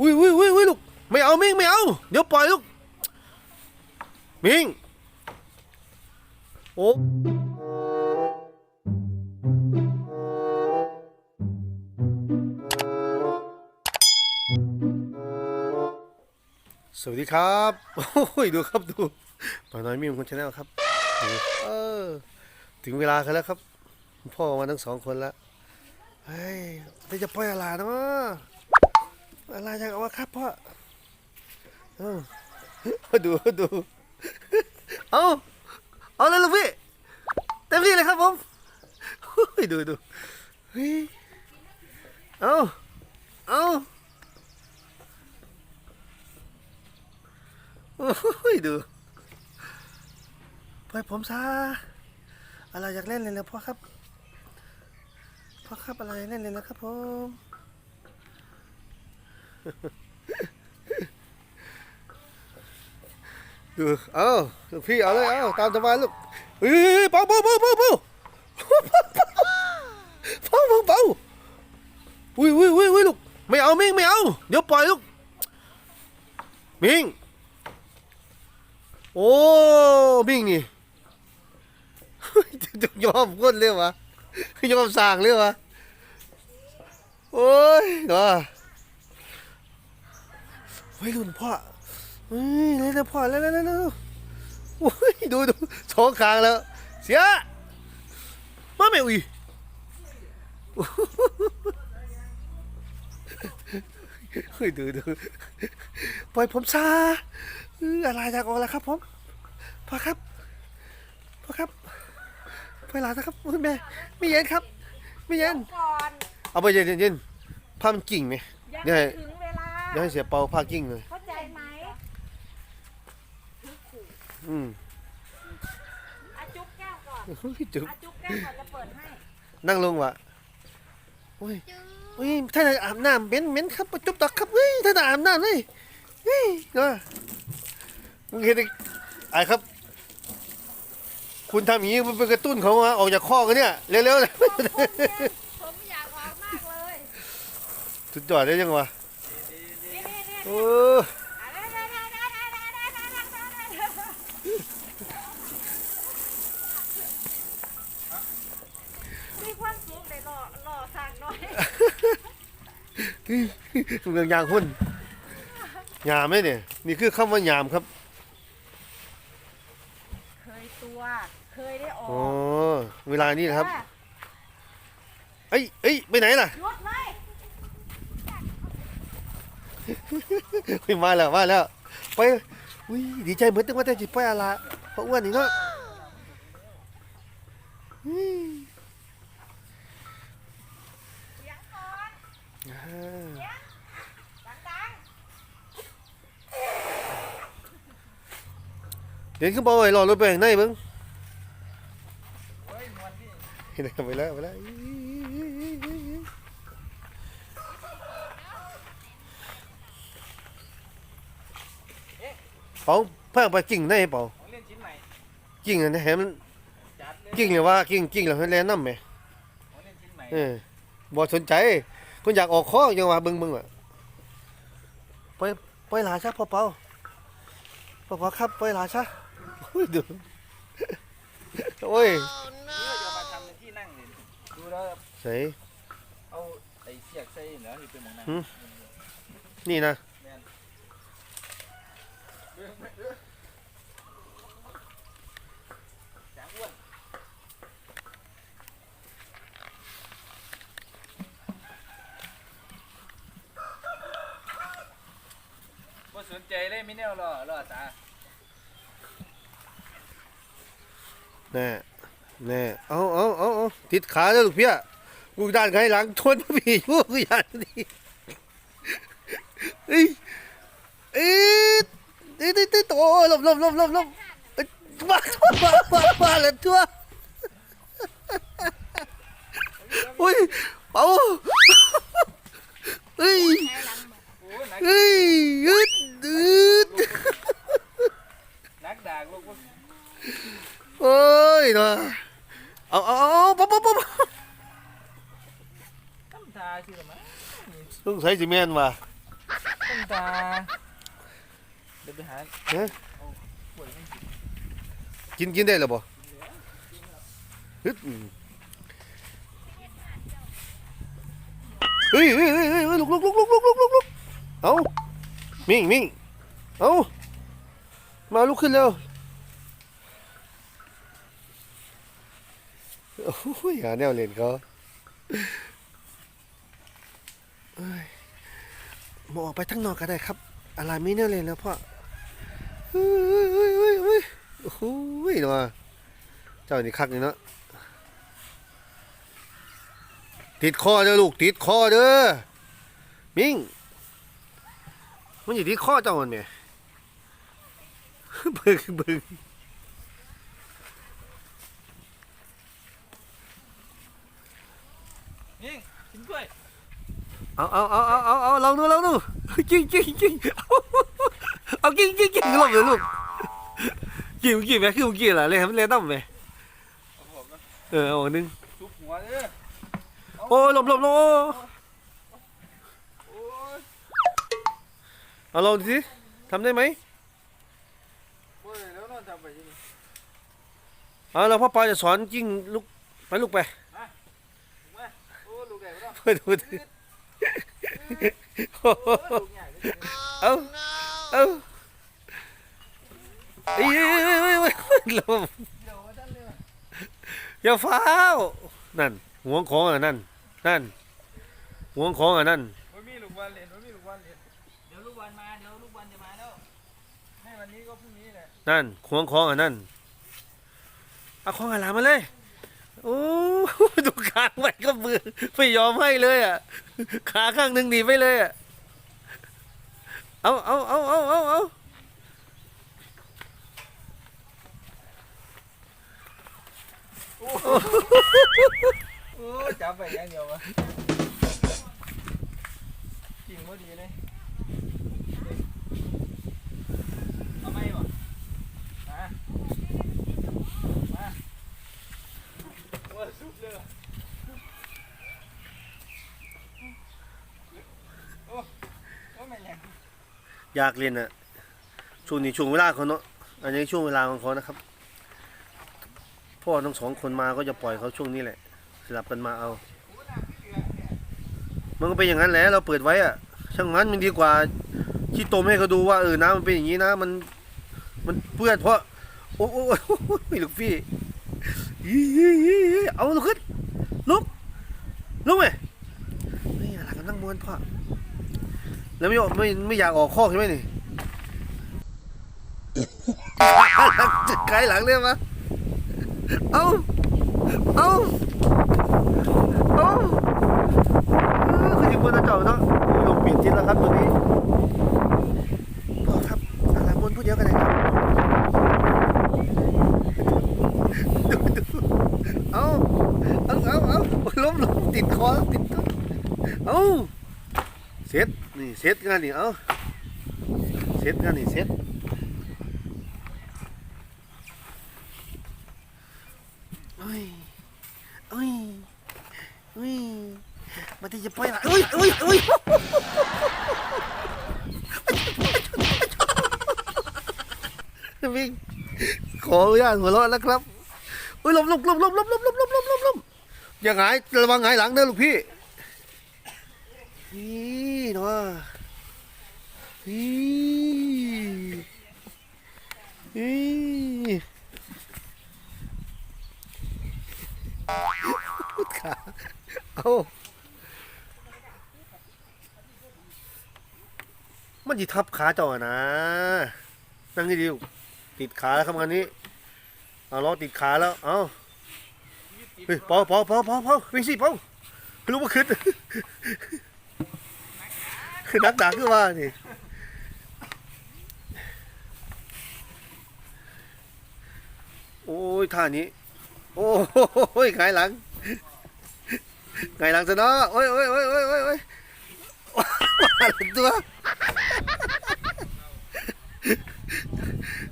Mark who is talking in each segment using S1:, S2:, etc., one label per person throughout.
S1: อุ้ยอุ้ยอุ้ยอุ้ยลูกไม่เอามิงไม่เอา เดี๋ยวปล่อยลูกมิงโอ้สวัสดีครับโอ้ยดูครับดูป่าน้อยมีมคนชาแนลครับเออถึงเวลากันแล้วครับ พ่อมาทั้งสองคนแล้วเฮ้ยจะปล่อยอะไรเนาะ อะไรอยากอวะครับพ่ออ้าดูดูเอาเอาเลยลูกพี่เต็มที่เลยครับผมเฮ้ยดูดูเฮ้ยเอาเอาโอ้ยดูปล่อยผมซะอะไรอยากเล่นเลยแล้วพ่อครับพ่อครับอะไรเล่นเลยนะครับผม ดูเอาลูกพี่เอาเลยเอาตามสบายลูกเฮ้ยเป่าเป่าเป่าเป่าเป่าเป่าเป่าเป่าอุ้ยอุ้ยอุ้ยอุ้ยลูกไม่เอามิงไม่เอาเดี๋ยวปล่อยลูกมิงโอ้มิงนี่ยอมคนเลยวะยอมสั่งเลยวะโอ้ยเนาะ ไว้รุ่นพ่อเฮ้ยเล่นแล้วพ่อแล้วแล้วแล้วแล้วโอ้ยดูดูสองครั้งแล้ว เสียมาไม่อุ้ยเฮ้ยดูดูปล่อยผมซาเอออะไรจากออกแล้วครับผมพ่อครับพ่อครับปล่อยหลานนะครับโอ้ยแม่ไม่เย็นครับ ไม่เย็น
S2: ก่อน
S1: เอาไปเย็นเย็นเย็นผ้ามันกิ่งไหม
S2: ยัง
S1: เดี๋ยว
S2: ไม่
S1: ให้
S2: ถึง เวลา
S1: เดี๋ยวให้เสียเปาผ้ากิ่งเลย
S2: เข้าใจไหม
S1: อืม
S2: อาจุ๊บแก้วก่อน
S1: เฮ้ยจุ๊บ
S2: อาจุ๊บแก้วก่อนจะเปิดให้
S1: นั่งลงวะโอ้ยโอ้ยท่านน่ะอาบน้ำเหม็นเหม็นครับประจุบตักครับเฮ้ยท่านน่ะอาบน้ำเลยเฮ้ยก็มึงเห็นไอ้ไอ้ครับคุณทำอย่างนี้มันเป็นกระตุ้นเขามาออกจากข้อกันเนี่ยเร็วๆเลย
S2: ขอบคุณเนี่ยผมอยากออกมากเลย
S1: สุดยอดได้ยังวะ
S2: นี่นี่นี่
S1: โอ้
S2: มีความสุขเลยหล่อหล่อสากหน่อย
S1: เมืองยางหุ่นยามไหมเนี่ยนี่คือคำว่ายามครับ
S2: เคยตัวเคยได้ออ
S1: อ๋อกเวลานี้นะครับ
S2: ว่า
S1: เอ้ยเอ้ยไปไหนล่ะ
S2: หยุดเล ย
S1: เฮ้ยมาแล้วมาแล้วไปอุ้ยดีใจเหมือนตั้งว่าแต่จิไปอะไรเพราะอ้วนนี่เนาะอุ้ย
S2: เสียงก่อน
S1: อ่า
S2: ดัง
S1: เดี๋ยวขึ้นไปไว้รอรถไปข้างในเบิ้งเห็นไหมไปแล้วไปแล้ว เป๋าเพิ่งไปกิ่งในเป๋า
S3: ของเล่นชิ้นใหม่
S1: กิ่งอันนี้ให้มัน
S3: จัดเลย
S1: กิ่งเลยว่ากิ่งกิ่งแล้วให้แลน้ำไหม
S3: ของเล่นชิ้นใหม่
S1: เออบ่สนใจคุณอยากออกข้อยังว่าเบิ่งเบิ่งอะไปไปหลาซะพ่อเปาพ่อเปาครับไปหลาซะโอ้ยดูโอ้ย
S3: เพื่อจะมาทำเป็นที่นั่งเลยดูแล้ว
S1: ใส่
S3: เอาไอ้เสียกใส่เหนือที่เป็นหมองนั่ง
S1: หืมนี่นะ
S3: แม่นจางอ้วนบ่ สนใจเลยไม่แนวรอรอตา
S1: แน่แน่เอาเอาเอาเอาติดขาแล้วลูกเพี้ยลูกด้านไงหลังทนพ่พี่พวกอย่างนี้เอ้ยเอ้ยเอ้ยเอ้ยโอ้ยหลบลบลบลบหลบเอ้ยมามามามาเลยทั่วอุ้ยเอาเฮ้
S3: ยนัก
S1: เฮ้ยยึดยึด
S3: นักดากลูก
S1: โอ้ยเนาะ เอาเอาเอาป๊อปป๊อปป๊อป
S3: ทำทาชื่อมั้ย
S1: สงสัยสิแม่นว่ะ
S3: ต้องคุณตาเดี๋ยวไปหา
S1: ฮะ
S3: ป่วยไม่กิน
S1: กินกินได้หรอบ่ฮึดอืมเฮ้ยเฮ้ยเฮ้ยเฮ้ยลุกลุกลุกลุกลุกลุกลุกลุกเอามิ่งมิ่งเอามาลุกขึ้นเร็ว โอ้ยหาแนวเล่นเขาเอ้ยมองออกไปทั้งนอกก็ได้ครับ อะไรมีแนวเล่นแล้วพ่อเฮ้ยเฮ้ยเฮ้ยเฮ้ยโอ้โหเนาะเจ้านี่คักนี่เนาะติดคอเด้อลูกติดคอเด้อมิงมันอยู่ที่คอเจ้ามันเนี่ยเบิ่งเบิ่ง
S3: นี่กินกล้วย
S1: เอาเอาเอาเอาเอาเอาลองดูลองดูกิ้งกิ้งกิ้งเอากิ้งกิ้งกิ้งลองเลยลูกกิ้งกิ้งแม่คือกิ้งล่ะเลยครับเลยตั้มแม่
S3: เอาผมนะ
S1: เออเอาอันหนึง
S3: ทุบหัวเด้อ
S1: โอ้หลบหลบหลบ
S3: โอ้ย
S1: เอาลองดูสิทำได้ไหม
S3: โอ้ยแล้วนอนทำไปยังไง
S1: เอาแล้วพ่อปาจะสอนกิ้งลูกไปลูกไป
S3: มาโอ้ลูกใหญ่ก็ต้อง
S1: เพื่อดูดิ เอาเอาเอ้ยเอ้ยเอ้ยเอ้ยเอ้ยลม
S3: เดี๋ยวมาท่านเลย
S1: อย่าฟ้าวนั่นห่วงของอะนั่นนั่นห่วงของอะนั่น
S3: ว่มีลูกบอลเล่นว่มีลูกบอลเล่นเดี๋ยวลูกบอลมาเดี๋ยวลูกบอลจะมาแล้วให้วันนี้ก็พรุ่งนี้แหละ
S1: นั่นห่วงของอะนั่นเอาของอะไรมาเลยโอ้ดูขางไว้ก็มือไม่ยอมให้เลยอะ ขาข้างหนึ่งหนีไปเลยอะ เอาเอาเอาเอาเอาเอา
S3: โอ้จับไปอย่างเดียววะจริงพอดีเลยเอาไม่บ่มามาโอ้ยสุดเลยว่ะโอ้โอ้แม่นยัง
S1: อยากเรียนอะช่วงนี้ช่วงเวลาเขาเนาะอันนี้ช่วงเวลาของเขานะครับ พ่อทั้งสองคนมาก็จะปล่อยเขาช่วงนี้แหละ สลับกันมาเอา มันก็เป็นอย่างนั้นแหละเราเปิดไว้อะช่างมันมันดีกว่าที่ต้มให้เขาดูว่าเออน้ำมันเป็นอย่างนี้นะมันมันเปื้อนเพราะโอ้โอ้โอ้โอ้ยลูกพี่ยี่ยี่ยี่เอาลุกขึ้นลุกลุกไหมนี่อะไรกันนั่งมวนพ่อ แล้วไม่ออกไม่ไม่อยากออกข้อกใช่ไหมนี่จะไกลหลังเลยมะเอาเอาเอาเออคืออยู่บนกระจกเนาะลงเปลี่ยนจิตแล้วครับตัวนี้พ่อครับอะไรบนพูดเดียวกันเลยครับดูดูเอาเอาเอาเอาล้มล้มติดคอติดคอเอา เซ็ตนี่เซ็ตกันนี่เอ้าเซ็ตกันนี่เซ็ตเอ้ยเอ้ยเอ้ยมันจะปล่อยละเอ้ยเอ้ยเอ้ยวิ่งขออนุญาตหัวเราะแล้วครับเอ้ยลบหลบหลบหลบหลบหลบหลบหลบหลบหลบหลบอย่าหงายระวังหงายหลังเด้อลูกพี่ เนาะนี่นี่ขาเอามันจะทับขาเจาอะนะ นั่งให้ดีติดขาแล้วครับงานนี้ เอาล้อติดขาแล้ว เอาเฮ้ยพอพอพอพอพอวิ่งสิพอรู้ว่าขึ้น คือนักด่าขึ้นว่านี่โอ้ยท่านี้ โอ้ยหงหลังไงหลังซะเนาะโอ้ยโอ้ยโอ้ยโอ้ยโอ้ยโอ้ยมาหลังตัว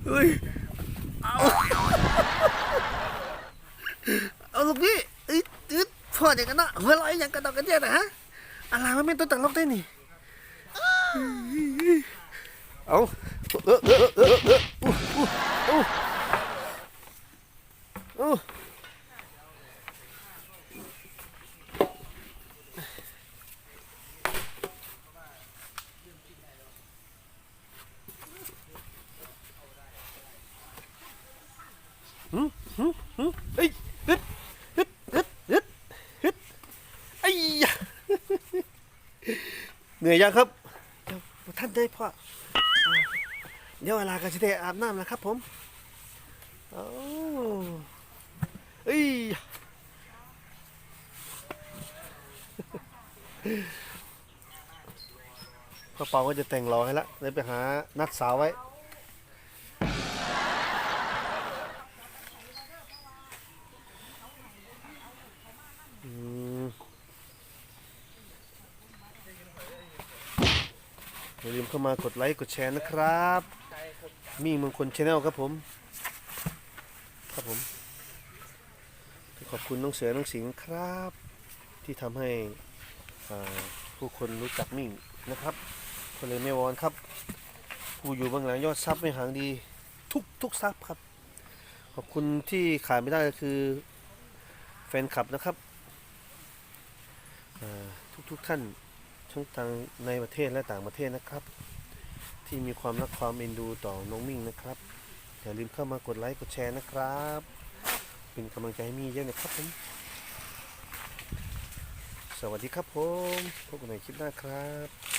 S1: เฮ้ยเอาเอาลูกพี่เอ้ยอึดพออย่างกันเนาะหัวเร้อยอย่างกันดอกกันเดียวนะฮะอะไรมันเป็นตัวต่างโลกได้นี่ เอาเออเออเออเอออู้อู้อู้อู้หืมหืมหืมเอ้ยฮึฮึฮึฮึฮึไอ้ยเหนื่อยยังครับเดี๋ยวท่าน ได้พ่อเดี๋ยวเวลาก็จะได้อาบน้ำนะครับผมโอ้เอ้ยพ่อเปาก็จะแต่งรอให้ละเลยไปหานัดสาวไว้ อืมอย่ามากดไลค์กดแชร์นะครับ มีมงคลชาแนลครับผม ครับผม ขอบคุณน้องเสือน้องสิงห์ครับ ที่ทำให้ผู้คนรู้จักมิ่งนะครับคนเลยไม่วอนครับ ผู้อยู่เบื้องหลังยอดซับไม่ห่างดี ทุกทุกซับครับ ขอบคุณที่ขาดไม่ได้ก็คือแฟนคลับนะครับทุกทุกท่านทั้งทางในประเทศและต่างประเทศนะครับ ที่มีความรักความเอ็นดูต่อน้องมิ่งนะครับ อย่าลืมเข้ามากดไลค์กดแชร์นะครับ เป็นกำลังใจให้มี่เยอะนะครับผมสวัสดีครับผมพบกันในคลิปหน้าครับ